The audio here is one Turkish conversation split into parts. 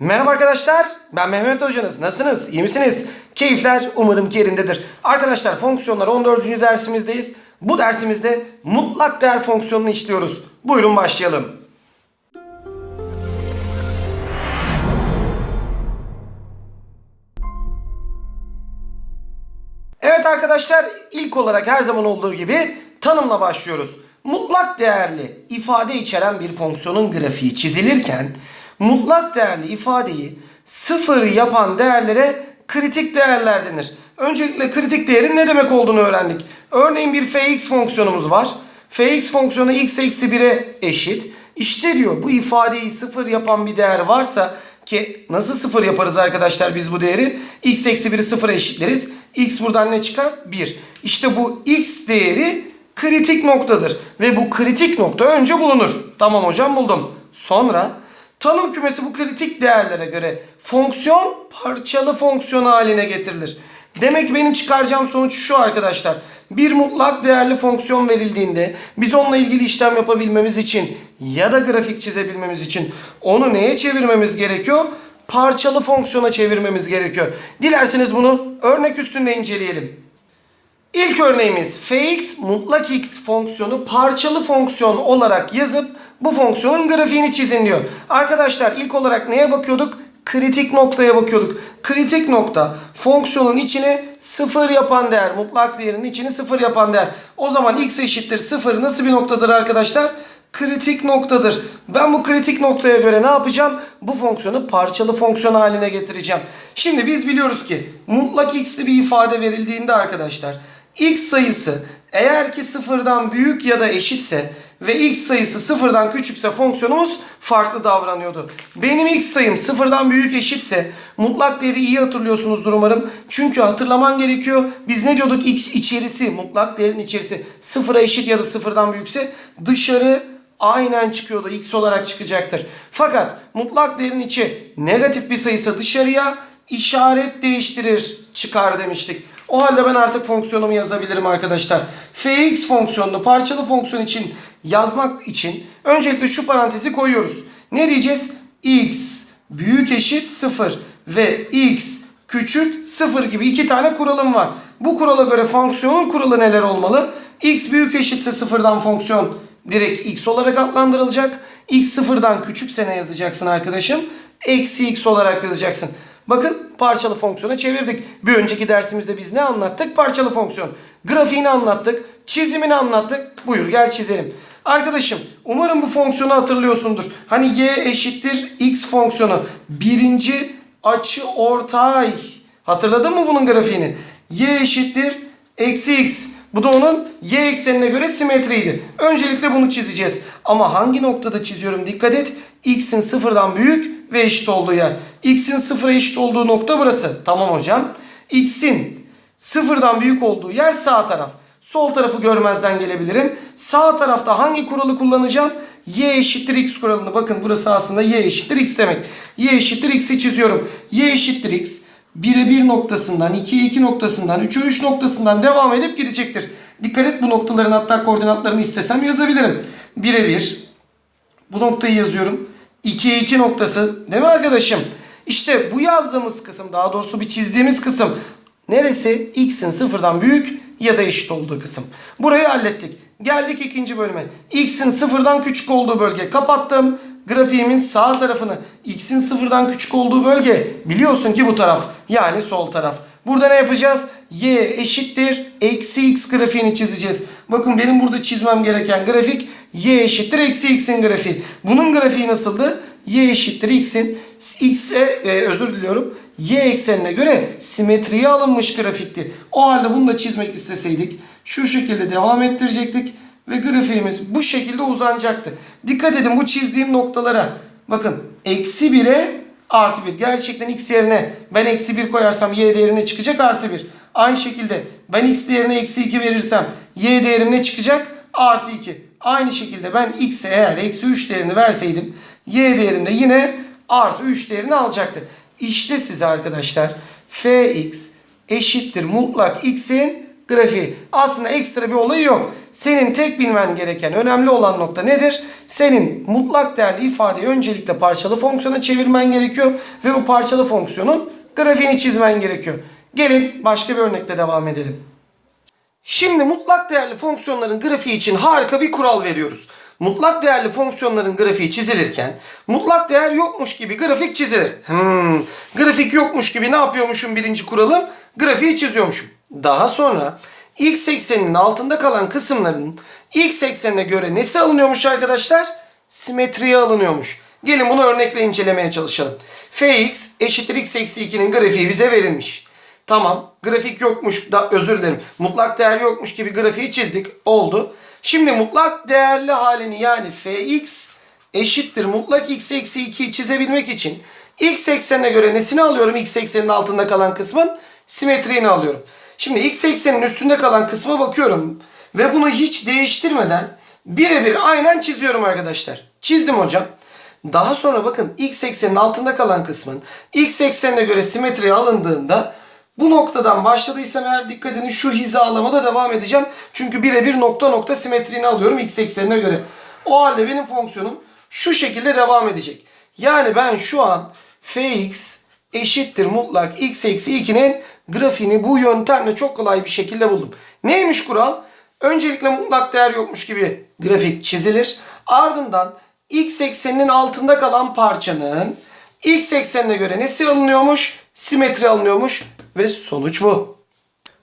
Merhaba arkadaşlar, ben Mehmet Hocanız. Nasılsınız? İyi misiniz? Keyifler umarım ki yerindedir. Arkadaşlar fonksiyonlar 14. dersimizdeyiz. Bu dersimizde mutlak değer fonksiyonunu işliyoruz. Buyurun başlayalım. Evet arkadaşlar ilk olarak her zaman olduğu gibi tanımla başlıyoruz. Mutlak değerli ifade içeren bir fonksiyonun grafiği çizilirken mutlak değerli ifadeyi sıfır yapan değerlere kritik değerler denir. Öncelikle kritik değerin ne demek olduğunu öğrendik. Örneğin bir fx fonksiyonumuz var. fx fonksiyonu x eksi 1'e eşit. İşte diyor bu ifadeyi sıfır yapan bir değer varsa ki nasıl sıfır yaparız arkadaşlar biz bu değeri? x eksi 1'i sıfıra eşitleriz. x buradan ne çıkar? 1. İşte bu x değeri kritik noktadır. Ve bu kritik nokta önce bulunur. Tamam hocam buldum. Sonra tanım kümesi bu kritik değerlere göre fonksiyon parçalı fonksiyon haline getirilir. Demek benim çıkaracağım sonuç şu arkadaşlar. Bir mutlak değerli fonksiyon verildiğinde biz onunla ilgili işlem yapabilmemiz için ya da grafik çizebilmemiz için onu neye çevirmemiz gerekiyor? Parçalı fonksiyona çevirmemiz gerekiyor. Dilerseniz bunu örnek üstünde inceleyelim. İlk örneğimiz fx mutlak x fonksiyonu parçalı fonksiyon olarak yazıp bu fonksiyonun grafiğini çizin diyor. Arkadaşlar ilk olarak neye bakıyorduk? Kritik noktaya bakıyorduk. Kritik nokta fonksiyonun içine sıfır yapan değer. Mutlak değerinin içini sıfır yapan değer. O zaman x eşittir sıfır nasıl bir noktadır arkadaşlar? Kritik noktadır. Ben bu kritik noktaya göre ne yapacağım? Bu fonksiyonu parçalı fonksiyon haline getireceğim. Şimdi biz biliyoruz ki mutlak x'li bir ifade verildiğinde arkadaşlar x sayısı eğer ki sıfırdan büyük ya da eşitse ve x sayısı sıfırdan küçükse fonksiyonumuz farklı davranıyordu. Benim x sayım sıfırdan büyük eşitse mutlak değeri iyi hatırlıyorsunuzdur umarım. Çünkü hatırlaman gerekiyor. Biz ne diyorduk? x içerisi mutlak değerin içerisi sıfıra eşit ya da sıfırdan büyükse dışarı aynen çıkıyordu. X olarak çıkacaktır. Fakat mutlak değerin içi negatif bir sayısa dışarıya işaret değiştirir çıkar demiştik. O halde ben artık fonksiyonumu yazabilirim arkadaşlar. fx fonksiyonunu parçalı fonksiyon için yazmak için öncelikle şu parantezi koyuyoruz. Ne diyeceğiz? x büyük eşit 0 ve x küçük 0 gibi iki tane kuralım var. Bu kurala göre fonksiyonun kuralı neler olmalı? x büyük eşitse sıfırdan fonksiyon direkt x olarak adlandırılacak. x sıfırdan küçükse ne yazacaksın arkadaşım? Eksi x olarak yazacaksın. Bakın parçalı fonksiyona çevirdik. Bir önceki dersimizde biz ne anlattık? Parçalı fonksiyon. Grafiğini anlattık. Çizimini anlattık. Buyur gel çizelim. Arkadaşım umarım bu fonksiyonu hatırlıyorsundur. Hani y eşittir x fonksiyonu. Birinci açı ortay. Hatırladın mı bunun grafiğini? y eşittir eksi x. Bu da onun y eksenine göre simetriydi. Öncelikle bunu çizeceğiz. Ama hangi noktada çiziyorum dikkat et. x'in sıfırdan büyük ve eşit olduğu yer. x'in sıfıra eşit olduğu nokta burası. Tamam hocam. x'in sıfırdan büyük olduğu yer sağ taraf. Sol tarafı görmezden gelebilirim. Sağ tarafta hangi kuralı kullanacağım? y eşittir x kuralını. Bakın burası aslında y eşittir x demek. y eşittir x'i çiziyorum. y eşittir x 1'e 1 noktasından, 2'ye 2 noktasından, 3'e 3 noktasından devam edip gidecektir. Dikkat et bu noktaların hatta koordinatlarını istesem yazabilirim. 1'e 1. Bu noktayı yazıyorum. 2'ye 2 noktası. Değil mi arkadaşım? İşte bu yazdığımız kısım daha doğrusu bir çizdiğimiz kısım neresi? X'in sıfırdan büyük ya da eşit olduğu kısım. Burayı hallettik. Geldik ikinci bölüme. X'in sıfırdan küçük olduğu bölge. Kapattım. Grafiğimin sağ tarafını. X'in sıfırdan küçük olduğu bölge. Biliyorsun ki bu taraf. Yani sol taraf. Burada ne yapacağız? Y eşittir. Eksi X grafiğini çizeceğiz. Bakın benim burada çizmem gereken grafik Y eşittir. Eksi X'in grafiği. Bunun grafiği nasıldı? Y eşittir X'in X'e e, özür diliyorum. Y eksenine göre simetriye alınmış grafikti. O halde bunu da çizmek isteseydik şu şekilde devam ettirecektik ve grafiğimiz bu şekilde uzanacaktı. Dikkat edin bu çizdiğim noktalara. Bakın eksi 1'e artı 1. Gerçekten x yerine ben eksi 1 koyarsam y değerine çıkacak artı 1. Aynı şekilde ben x değerine eksi 2 verirsem y değerim ne çıkacak? Artı 2. Aynı şekilde ben x'e eğer eksi 3 değerini verseydim y değerimde yine artı 3 değerini alacaktı. İşte size arkadaşlar fx eşittir mutlak x'in grafiği. Aslında ekstra bir olayı yok. Senin tek bilmen gereken önemli olan nokta nedir? Senin mutlak değerli ifadeyi öncelikle parçalı fonksiyona çevirmen gerekiyor. Ve o parçalı fonksiyonun grafiğini çizmen gerekiyor. Gelin başka bir örnekle devam edelim. Şimdi mutlak değerli fonksiyonların grafiği için harika bir kural veriyoruz. Mutlak değerli fonksiyonların grafiği çizilirken mutlak değer yokmuş gibi grafik çizilir. Hmm, grafik yokmuş gibi ne yapıyormuşum birinci kuralım? Grafiği çiziyormuşum. Daha sonra x ekseninin altında kalan kısımların x eksenine göre nesi alınıyormuş arkadaşlar? Simetriye alınıyormuş. Gelin bunu örnekle incelemeye çalışalım. fx eşittir x eksi 2'nin grafiği bize verilmiş. Tamam. Grafik yokmuş da özür dilerim. Mutlak değer yokmuş gibi grafiği çizdik. Oldu. Şimdi mutlak değerli halini yani fx eşittir mutlak x eksi 2'yi çizebilmek için x eksenine göre nesini alıyorum? x eksenin altında kalan kısmın simetriğini alıyorum. Şimdi x eksenin üstünde kalan kısma bakıyorum. Ve bunu hiç değiştirmeden birebir aynen çiziyorum arkadaşlar. Çizdim hocam. Daha sonra bakın x eksenin altında kalan kısmın x eksenine göre simetriye alındığında bu noktadan başladıysam eğer dikkat edin şu hizalamada devam edeceğim. Çünkü birebir nokta nokta simetriğini alıyorum x eksenine göre. O halde benim fonksiyonum şu şekilde devam edecek. Yani ben şu an fx eşittir mutlak x eksi 2'nin grafiğini bu yöntemle çok kolay bir şekilde buldum. Neymiş kural? Öncelikle mutlak değer yokmuş gibi grafik çizilir. Ardından x ekseninin altında kalan parçanın x eksenine göre nesi alınıyormuş? Simetri alınıyormuş ve sonuç bu.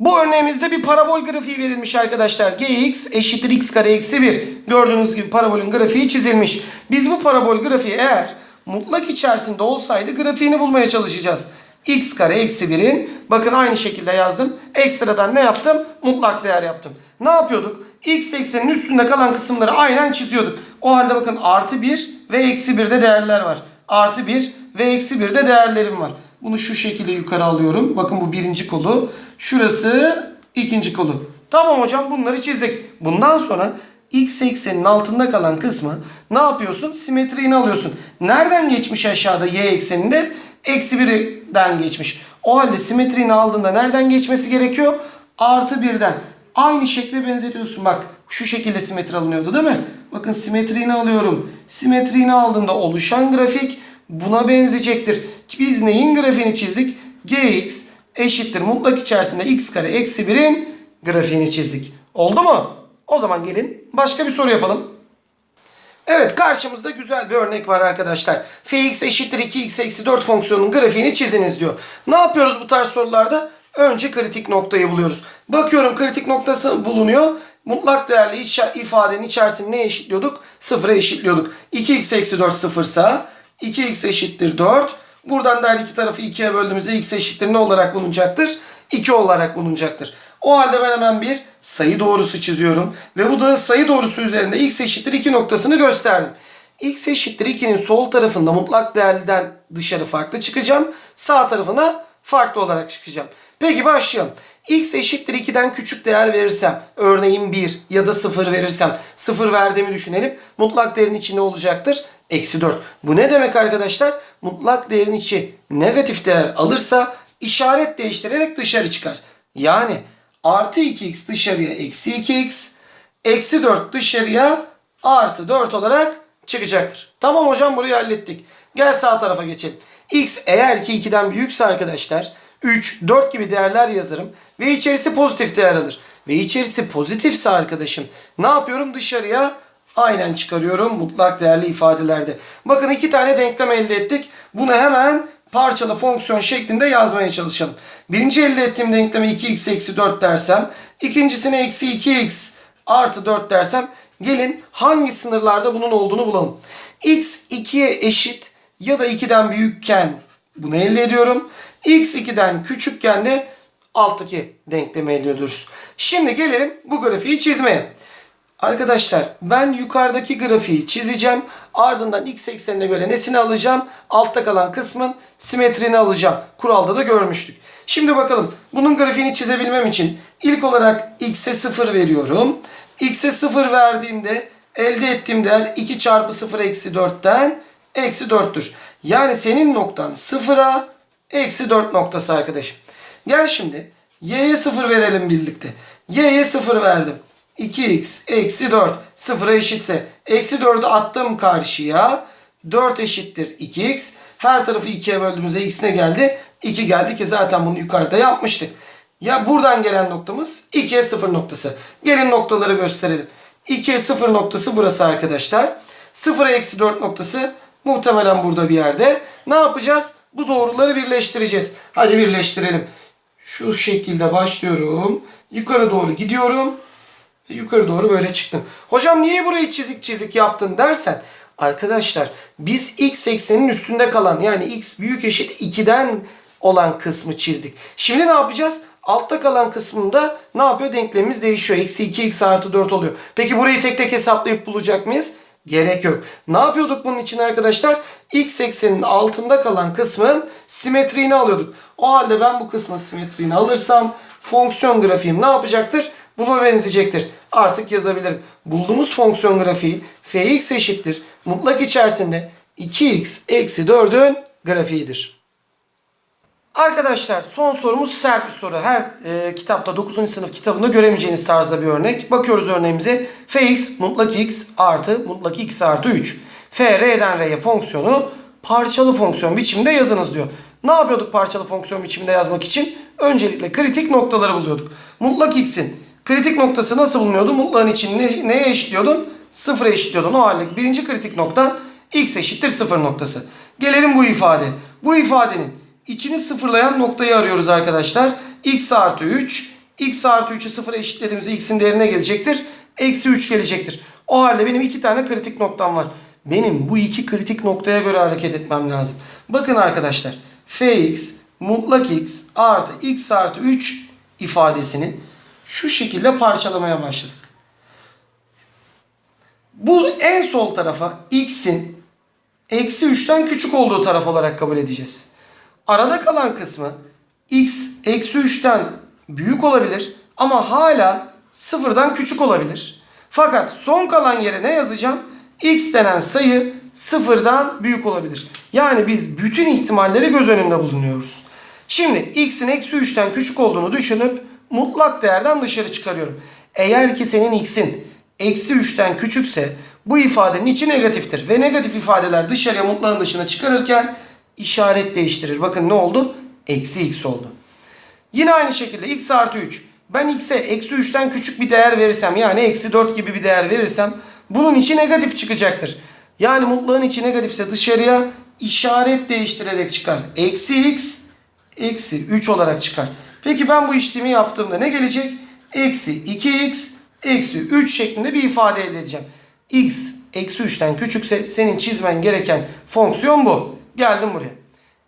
Bu örneğimizde bir parabol grafiği verilmiş arkadaşlar. gx eşittir x kare eksi 1. Gördüğünüz gibi parabolün grafiği çizilmiş. Biz bu parabol grafiği eğer mutlak içerisinde olsaydı grafiğini bulmaya çalışacağız. x kare eksi 1'in bakın aynı şekilde yazdım. Ekstradan ne yaptım? Mutlak değer yaptım. Ne yapıyorduk? x eksenin üstünde kalan kısımları aynen çiziyorduk. O halde bakın artı 1 ve eksi 1'de değerler var. Artı 1 ve eksi 1'de değerlerim var. Bunu şu şekilde yukarı alıyorum. Bakın bu birinci kolu. Şurası ikinci kolu. Tamam hocam bunları çizdik. Bundan sonra x eksenin altında kalan kısmı ne yapıyorsun? Simetriğini alıyorsun. Nereden geçmiş aşağıda y ekseninde? Eksi 1'den geçmiş. O halde simetriğini aldığında nereden geçmesi gerekiyor? Artı 1'den. Aynı şekle benzetiyorsun. Bak şu şekilde simetri alınıyordu değil mi? Bakın simetriğini alıyorum. Simetriğini aldığımda oluşan grafik buna benzeyecektir. Biz neyin grafiğini çizdik? gx eşittir mutlak içerisinde x kare eksi 1'in grafiğini çizdik. Oldu mu? O zaman gelin başka bir soru yapalım. Evet karşımızda güzel bir örnek var arkadaşlar. fx eşittir 2x eksi 4 fonksiyonunun grafiğini çiziniz diyor. Ne yapıyoruz bu tarz sorularda? Önce kritik noktayı buluyoruz. Bakıyorum kritik noktası bulunuyor. Mutlak değerli ifadenin içerisinde ne eşitliyorduk? Sıfıra eşitliyorduk. 2x eksi 4 sıfırsa 2x eşittir 4. Buradan da her iki tarafı 2'ye böldüğümüzde x eşittir ne olarak bulunacaktır? 2 olarak bulunacaktır. O halde ben hemen bir sayı doğrusu çiziyorum. Ve bu da sayı doğrusu üzerinde x eşittir 2 noktasını gösterdim. x eşittir 2'nin sol tarafında mutlak değerliden dışarı farklı çıkacağım. Sağ tarafına farklı olarak çıkacağım. Peki başlayalım. x eşittir 2'den küçük değer verirsem, örneğin 1 ya da 0 verirsem, 0 verdiğimi düşünelim. Mutlak değerin içi ne olacaktır? Eksi 4. Bu ne demek arkadaşlar? Mutlak değerin içi negatif değer alırsa işaret değiştirerek dışarı çıkar. Yani artı 2x dışarıya eksi 2x, eksi 4 dışarıya artı 4 olarak çıkacaktır. Tamam hocam burayı hallettik. Gel sağ tarafa geçelim. x eğer ki 2'den büyükse arkadaşlar 3, 4 gibi değerler yazarım ve içerisi pozitif değer alır. Ve içerisi pozitifse arkadaşım ne yapıyorum dışarıya? Aynen çıkarıyorum mutlak değerli ifadelerde. Bakın iki tane denklem elde ettik. Bunu hemen parçalı fonksiyon şeklinde yazmaya çalışalım. Birinci elde ettiğim denkleme 2x eksi 4 dersem, ikincisine eksi 2x artı 4 dersem, gelin hangi sınırlarda bunun olduğunu bulalım. x 2'ye eşit ya da 2'den büyükken bunu elde ediyorum. x 2'den küçükken de alttaki denklemi elde ediyoruz. Şimdi gelelim bu grafiği çizmeye. Arkadaşlar ben yukarıdaki grafiği çizeceğim. Ardından x eksenine göre nesini alacağım? Altta kalan kısmın simetrini alacağım. Kuralda da görmüştük. Şimdi bakalım bunun grafiğini çizebilmem için ilk olarak x'e 0 veriyorum. x'e 0 verdiğimde elde ettiğim değer 2 çarpı 0 eksi 4'ten eksi 4'tür. Yani senin noktan 0'a eksi 4 noktası arkadaşım. Gel şimdi y'ye 0 verelim birlikte. Y'ye 0 verdim. 2x eksi 4 sıfıra eşitse eksi 4'ü attım karşıya. 4 eşittir 2x. Her tarafı 2'ye böldüğümüzde x ne geldi? 2 geldi ki zaten bunu yukarıda yapmıştık. Ya buradan gelen noktamız 2'ye 0 noktası. Gelin noktaları gösterelim. 2'ye 0 noktası burası arkadaşlar. 0'a eksi 4 noktası muhtemelen burada bir yerde. Ne yapacağız? Bu doğruları birleştireceğiz. Hadi birleştirelim. Şu şekilde başlıyorum. Yukarı doğru gidiyorum. Yukarı doğru böyle çıktım. Hocam niye burayı çizik çizik yaptın dersen. Arkadaşlar biz x eksenin üstünde kalan yani x büyük eşit 2'den olan kısmı çizdik. Şimdi ne yapacağız? Altta kalan kısmında ne yapıyor? Denklemimiz değişiyor. Eksi 2x artı 4 oluyor. Peki burayı tek tek hesaplayıp bulacak mıyız? Gerek yok. Ne yapıyorduk bunun için arkadaşlar? X eksenin altında kalan kısmın simetriğini alıyorduk. O halde ben bu kısmın simetriğini alırsam fonksiyon grafiğim ne yapacaktır? Buna benzeyecektir. Artık yazabilirim. Bulduğumuz fonksiyon grafiği fx eşittir. Mutlak içerisinde 2x eksi 4'ün grafiğidir. Arkadaşlar son sorumuz sert bir soru. Her e, kitapta 9. sınıf kitabında göremeyeceğiniz tarzda bir örnek. Bakıyoruz örneğimize. fx mutlak x artı mutlak x artı 3. f r'den r'ye fonksiyonu parçalı fonksiyon biçiminde yazınız diyor. Ne yapıyorduk parçalı fonksiyon biçiminde yazmak için? Öncelikle kritik noktaları buluyorduk. Mutlak x'in kritik noktası nasıl bulunuyordu? Mutlağın için ne, neye eşitliyordun? Sıfıra eşitliyordun. O halde birinci kritik noktan x eşittir sıfır noktası. Gelelim bu ifade. Bu ifadenin içini sıfırlayan noktayı arıyoruz arkadaşlar. x artı 3. x artı 3'ü sıfıra eşitlediğimizde x'in değerine gelecektir. Eksi 3 gelecektir. O halde benim iki tane kritik noktam var. Benim bu iki kritik noktaya göre hareket etmem lazım. Bakın arkadaşlar. fx mutlak x artı x artı 3 ifadesini şu şekilde parçalamaya başladık. Bu en sol tarafa x'in eksi 3'ten küçük olduğu taraf olarak kabul edeceğiz. Arada kalan kısmı x eksi 3'ten büyük olabilir ama hala sıfırdan küçük olabilir. Fakat son kalan yere ne yazacağım? x denen sayı sıfırdan büyük olabilir. Yani biz bütün ihtimalleri göz önünde bulunuyoruz. Şimdi x'in eksi 3'ten küçük olduğunu düşünüp mutlak değerden dışarı çıkarıyorum. Eğer ki senin x'in eksi 3'ten küçükse bu ifadenin içi negatiftir. Ve negatif ifadeler dışarıya mutlağın dışına çıkarırken işaret değiştirir. Bakın ne oldu? Eksi x oldu. Yine aynı şekilde x artı 3. Ben x'e eksi 3'ten küçük bir değer verirsem yani eksi 4 gibi bir değer verirsem bunun içi negatif çıkacaktır. Yani mutlağın içi negatifse dışarıya işaret değiştirerek çıkar. Eksi x eksi 3 olarak çıkar. Peki ben bu işlemi yaptığımda ne gelecek? Eksi 2x eksi 3 şeklinde bir ifade edeceğim. x eksi 3'ten küçükse senin çizmen gereken fonksiyon bu. Geldim buraya.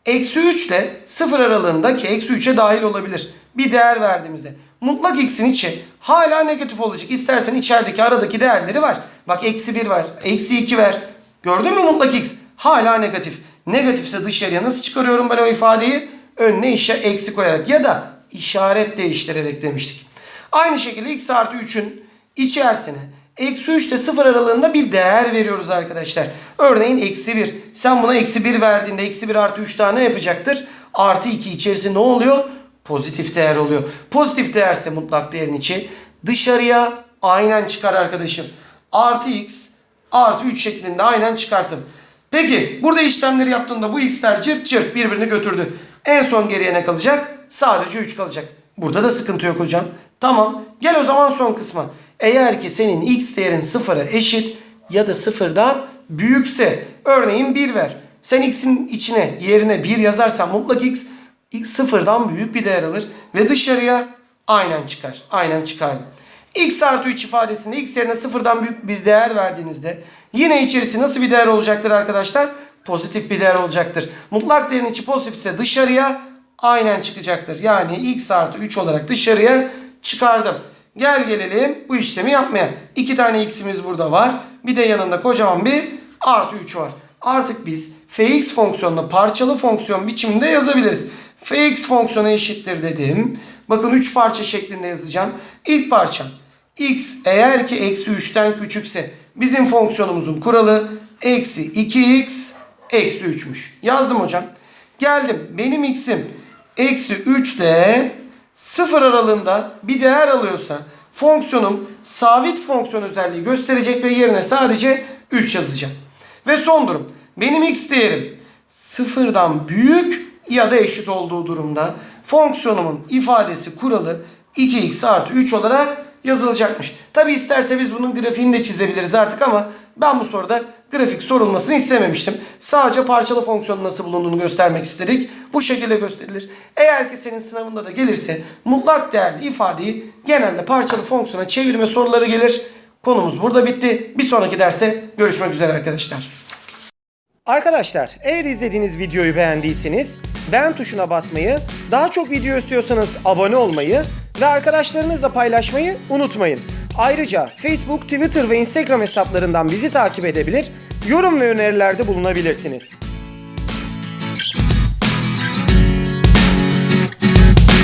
Eksi 3 ile 0 aralığında ki eksi 3'e dahil olabilir. Bir değer verdiğimizde. Mutlak x'in içi hala negatif olacak. İstersen içerideki aradaki değerleri var. Bak eksi 1 var. Eksi 2 ver. Gördün mü mutlak x? Hala negatif. Negatifse dışarıya nasıl çıkarıyorum ben o ifadeyi? Önüne işe eksi koyarak ya da işaret değiştirerek demiştik. Aynı şekilde x artı 3'ün içerisine eksi 3 ile 0 aralığında bir değer veriyoruz arkadaşlar. Örneğin eksi 1. Sen buna eksi 1 verdiğinde eksi 1 artı 3 tane yapacaktır. Artı 2 içerisi ne oluyor? Pozitif değer oluyor. Pozitif değerse mutlak değerin içi dışarıya aynen çıkar arkadaşım. Artı x artı 3 şeklinde aynen çıkarttım. Peki burada işlemleri yaptığında bu x'ler cırt cırt birbirini götürdü. En son geriye ne kalacak? Sadece 3 kalacak. Burada da sıkıntı yok hocam. Tamam. Gel o zaman son kısma. Eğer ki senin x değerin sıfıra eşit ya da sıfırdan büyükse örneğin 1 ver. Sen x'in içine yerine 1 yazarsan mutlak x, x sıfırdan büyük bir değer alır ve dışarıya aynen çıkar. Aynen çıkardı. x artı 3 ifadesinde x yerine sıfırdan büyük bir değer verdiğinizde yine içerisi nasıl bir değer olacaktır arkadaşlar? Pozitif bir değer olacaktır. Mutlak değerin içi pozitifse dışarıya aynen çıkacaktır. Yani x artı 3 olarak dışarıya çıkardım. Gel gelelim bu işlemi yapmaya. İki tane x'imiz burada var. Bir de yanında kocaman bir artı 3 var. Artık biz fx fonksiyonunu parçalı fonksiyon biçiminde yazabiliriz. fx fonksiyonu eşittir dedim. Bakın 3 parça şeklinde yazacağım. İlk parça x eğer ki eksi 3'ten küçükse bizim fonksiyonumuzun kuralı eksi 2x eksi 3'müş. Yazdım hocam. Geldim benim x'im eksi 3 ile sıfır aralığında bir değer alıyorsa fonksiyonum sabit fonksiyon özelliği gösterecek ve yerine sadece 3 yazacağım. Ve son durum. Benim x değerim sıfırdan büyük ya da eşit olduğu durumda fonksiyonumun ifadesi kuralı 2x artı 3 olarak yazılacakmış. Tabi isterse biz bunun grafiğini de çizebiliriz artık ama ben bu soruda grafik sorulmasını istememiştim. Sadece parçalı fonksiyonun nasıl bulunduğunu göstermek istedik. Bu şekilde gösterilir. Eğer ki senin sınavında da gelirse mutlak değerli ifadeyi genelde parçalı fonksiyona çevirme soruları gelir. Konumuz burada bitti. Bir sonraki derste görüşmek üzere arkadaşlar. Arkadaşlar eğer izlediğiniz videoyu beğendiyseniz beğen tuşuna basmayı, daha çok video istiyorsanız abone olmayı ve arkadaşlarınızla paylaşmayı unutmayın. Ayrıca Facebook, Twitter ve Instagram hesaplarından bizi takip edebilir, yorum ve önerilerde bulunabilirsiniz.